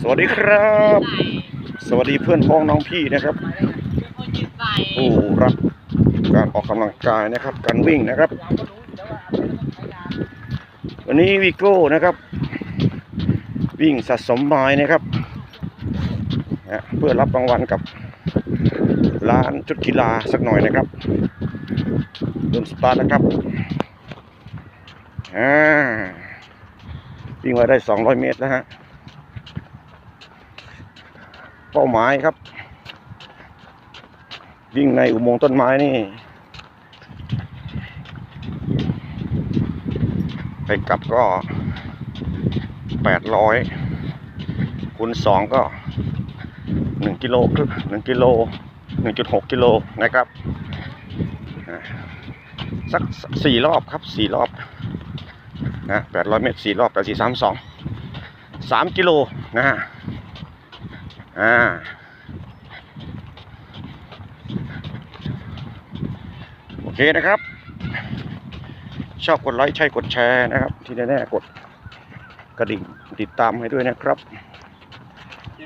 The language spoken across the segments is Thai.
สวัสดีครับ สวัสดีเพื่อนพ้องน้องพี่นะครับผู้รักการออกกำลังกายนะครับ การวิ่งนะครับ วันนี้วีโก้นะครับ วิ่งสะสมไม้นะครับเพื่อรับรางวัลกับร้านชุดกีฬาสักหน่อยนะครับเริ่มสตาร์ทนะครับวิ่งมาได้ 200 เมตรแล้วฮะ เป้าหมายครับ วิ่งในอุโมงค์ต้นไม้นี่ ไปกลับก็แปดร้อยคูณสองก็หนึ่งกิโลครึ่งหนึ่งกิโลหนึ่งจุดหกกิโลนะครับ สักสี่รอบครับสี่รอบนะแปดร้อยเมตรสี่รอบแปดสี่สามสองสามกิโลนะฮะ อ่าโอเคนะครับ ชอบกดไลค์ใช่กดแชร์นะครับ ที่แน่ๆกดกระดิ่งติดตามให้ด้วยนะครับ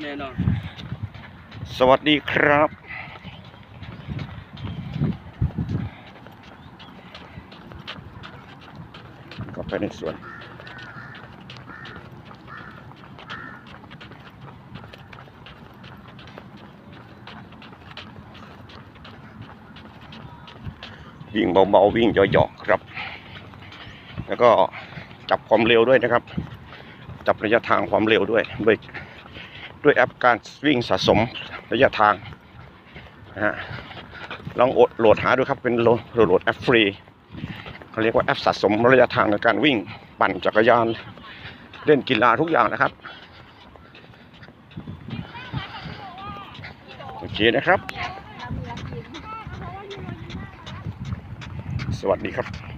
แน่นอนสวัสดีครับก็ไปในสวน วิ่งเบาๆวิ่งเหยาะๆครับ แล้วก็จับความเร็วด้วยนะครับ จับระยะทางความเร็วด้วยด้วยด้วยแอปการวิ่งสะสมระยะทางนะฮะลองอดโหลดหาดูครับเป็นโหลดโหลดแอปฟรีเขาเรียกว่าแอปสะสมระยะทางในการวิ่งปั่นจักรยานเล่นกีฬาทุกอย่างนะครับโอเคนะครับ สวัสดีครับ